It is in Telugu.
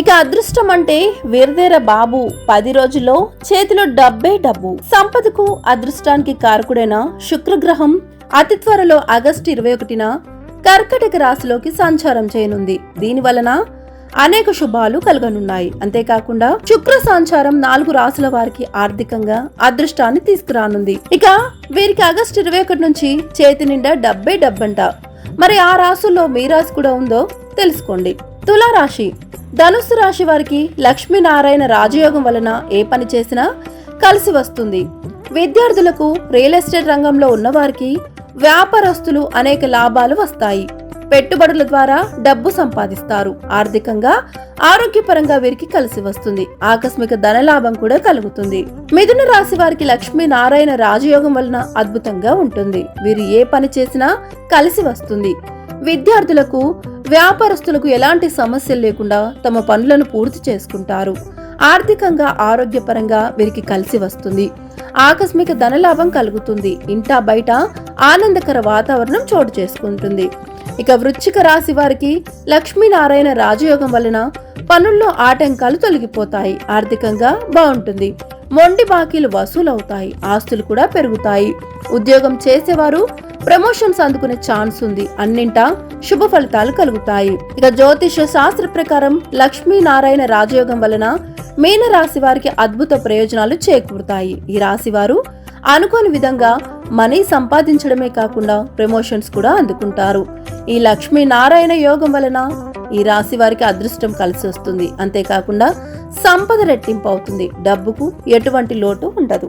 ఇక అదృష్టం అంటే వీరదేర బాబు పది రోజుల్లో చేతిలో డబ్బే డబ్బు. సంపదకు అదృష్టానికి కారకుడైన శుక్రగ్రహం అతి త్వరలో ఆగస్టు ఇరవై ఒకటిన కర్కటక రాశిలోకి సంచారం చేయనుంది. దీని వలన అనేక శుభాలు కలగనున్నాయి. అంతేకాకుండా శుక్ర సంచారం నాలుగు రాసుల వారికి ఆర్థికంగా అదృష్టాన్ని తీసుకురానుంది. ఇక వీరికి ఆగస్టు ఇరవై ఒకటి నుంచి చేతి నిండా డబ్బే డబ్బంట. మరి ఆ రాసుల్లో మీ రాశి కూడా ఉందో తెలుసుకోండి. తులారాశి. ధనుస్సు రాశి వారికి లక్ష్మీనారాయణ రాజయోగం వలన ఏ పని చేసినా కలిసి వస్తుంది. విద్యార్థులకు రియల్ ఎస్టేట్ రంగంలో ఉన్నవారికి వ్యాపారస్తులు అనేక లాభాలు వస్తాయి. పెట్టుబడుల ద్వారా డబ్బు సంపాదిస్తారు. ఆర్థికంగా ఆరోగ్యపరంగా వీరికి కలిసి వస్తుంది. ఆకస్మిక ధనలాభం కూడా కలుగుతుంది. మిథున రాశి వారికి లక్ష్మీ నారాయణ రాజయోగం వలన అద్భుతంగా ఉంటుంది. వీరు ఏ పని చేసినా కలిసి వస్తుంది. విద్యార్థులకు వ్యాపారస్తులకు ఎలాంటి సమస్యలు లేకుండా తమ పనులను పూర్తి చేసుకుంటారు. ఆర్థికంగా ఆరోగ్యపరంగా వీరికి కలిసి వస్తుంది. ఆకస్మిక ధనలాభం కలుగుతుంది. ఇంటా బయట ఆనందకర వాతావరణం చోటు చేసుకుంటుంది. ఇక వృశ్చిక రాశి వారికి లక్ష్మీనారాయణ రాజయోగం వలన పనుల్లో ఆటంకాలు తొలగిపోతాయి. ఆర్థికంగా బాగుంటుంది. మొండి బాకీలు వసూలవుతాయి. ఆస్తులు కూడా పెరుగుతాయి. ఉద్యోగం చేసేవారు ప్రమోషన్స్ అందుకునే ఛాన్స్ ఉంది. అన్నింటా శుభ ఫలితాలు కలుగుతాయి. ఇక జ్యోతిష శాస్త్ర ప్రకారం లక్ష్మీనారాయణ రాజయోగం వలన మీన రాశి వారికి అద్భుత ప్రయోజనాలు చేకూరుతాయి. ఈ రాశి వారు అనుకోని విధంగా మనీ సంపాదించడమే కాకుండా ప్రమోషన్స్ కూడా అందుకుంటారు. ఈ లక్ష్మీ నారాయణ యోగం వలన ఈ రాశి వారికి అదృష్టం కలిసి వస్తుంది. అంతేకాకుండా సంపద రెట్టింపు అవుతుంది. డబ్బుకు ఎటువంటి లోటు ఉండదు.